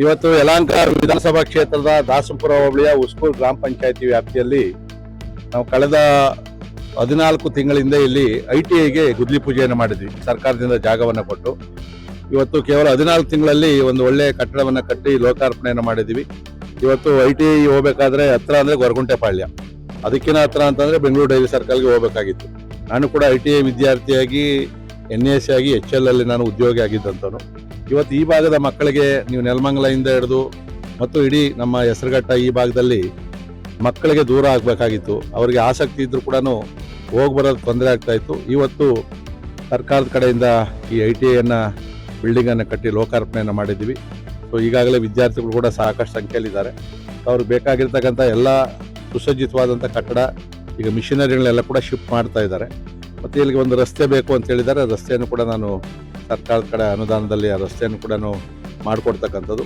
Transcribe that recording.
ಇವತ್ತು ಯಲಹಂಕ ವಿಧಾನಸಭಾ ಕ್ಷೇತ್ರದ ದಾಸಪುರ ಹೋಬಳಿಯ ಉಸ್ಕೂರ್ ಗ್ರಾಮ ಪಂಚಾಯತಿ ವ್ಯಾಪ್ತಿಯಲ್ಲಿ ನಾವು ಕಳೆದ ಹದಿನಾಲ್ಕು ತಿಂಗಳಿಂದ ಇಲ್ಲಿ ಐ ಟಿ ಐಗೆ ಗುದ್ಲಿ ಪೂಜೆಯನ್ನು ಮಾಡಿದ್ವಿ. ಸರ್ಕಾರದಿಂದ ಜಾಗವನ್ನು ಕೊಟ್ಟು. ಇವತ್ತು ಕೇವಲ ಹದಿನಾಲ್ಕು ತಿಂಗಳಲ್ಲಿ ಒಂದು ಒಳ್ಳೆಯ ಕಟ್ಟಡವನ್ನು ಕಟ್ಟಿ ಲೋಕಾರ್ಪಣೆಯನ್ನು ಮಾಡಿದ್ವಿ ಇವತ್ತು ಐ ಟಿ ಐ ಹೋಗಬೇಕಾದ್ರೆ ಹತ್ರ ಅಂದರೆ ಗೊರಗುಂಟೆಪಾಳ್ಯ ಅದಕ್ಕಿಂತ ಹತ್ರ ಅಂತಂದರೆ ಬೆಂಗಳೂರು ಡೈರಿ ಸರ್ಕಲ್ಗೆ ಹೋಗಬೇಕಾಗಿತ್ತು. ನಾನು ಕೂಡ ಐ ಟಿ ಐ ವಿದ್ಯಾರ್ಥಿಯಾಗಿ ಎನ್ ಎಸ್ ಆಗಿ ಎಚ್ ಎಲ್ ಅಲ್ಲಿ ನಾನು ಉದ್ಯೋಗಿ ಆಗಿದ್ದಂಥವನು. ಇವತ್ತು ಈ ಭಾಗದ ಮಕ್ಕಳಿಗೆ ನೀವು ನೆಲಮಂಗಲದಿಂದ ಹಿಡಿದು ಮತ್ತು ಇಡೀ ನಮ್ಮ ಹೆಸರುಘಟ್ಟ ಈ ಭಾಗದಲ್ಲಿ ಮಕ್ಕಳಿಗೆ ದೂರ ಆಗಬೇಕಾಗಿತ್ತು. ಅವರಿಗೆ ಆಸಕ್ತಿ ಇದ್ದರೂ ಕೂಡ ಹೋಗಿ ಬರೋದು ತೊಂದರೆ ಆಗ್ತಾ ಇತ್ತು. ಇವತ್ತು ಸರ್ಕಾರದ ಕಡೆಯಿಂದ ಈ ಐ ಟಿ ಐಯನ್ನು ಬಿಲ್ಡಿಂಗನ್ನು ಕಟ್ಟಿ ಲೋಕಾರ್ಪಣೆಯನ್ನು ಮಾಡಿದ್ದೀವಿ. ಸೊ ಈಗಾಗಲೇ ವಿದ್ಯಾರ್ಥಿಗಳು ಕೂಡ ಸಾಕಷ್ಟು ಸಂಖ್ಯೆಯಲ್ಲಿದ್ದಾರೆ. ಅವ್ರಿಗೆ ಬೇಕಾಗಿರ್ತಕ್ಕಂಥ ಎಲ್ಲ ಸುಸಜ್ಜಿತವಾದಂಥ ಕಟ್ಟಡ, ಈಗ ಮಿಷನರಿಗಳನ್ನೆಲ್ಲ ಕೂಡ ಶಿಫ್ಟ್ ಮಾಡ್ತಾ ಇದ್ದಾರೆ. ಮತ್ತು ಇಲ್ಲಿಗೆ ಒಂದು ರಸ್ತೆ ಬೇಕು ಅಂತ ಹೇಳಿದ್ದಾರೆ. ರಸ್ತೆಯನ್ನು ಕೂಡ ನಾನು ಸರ್ಕಾರದ ಕಡೆ ಅನುದಾನದಲ್ಲಿ ಆ ರಸ್ತೆಯನ್ನು ಕೂಡ ಮಾಡಿಕೊಡ್ತಕ್ಕಂಥದ್ದು.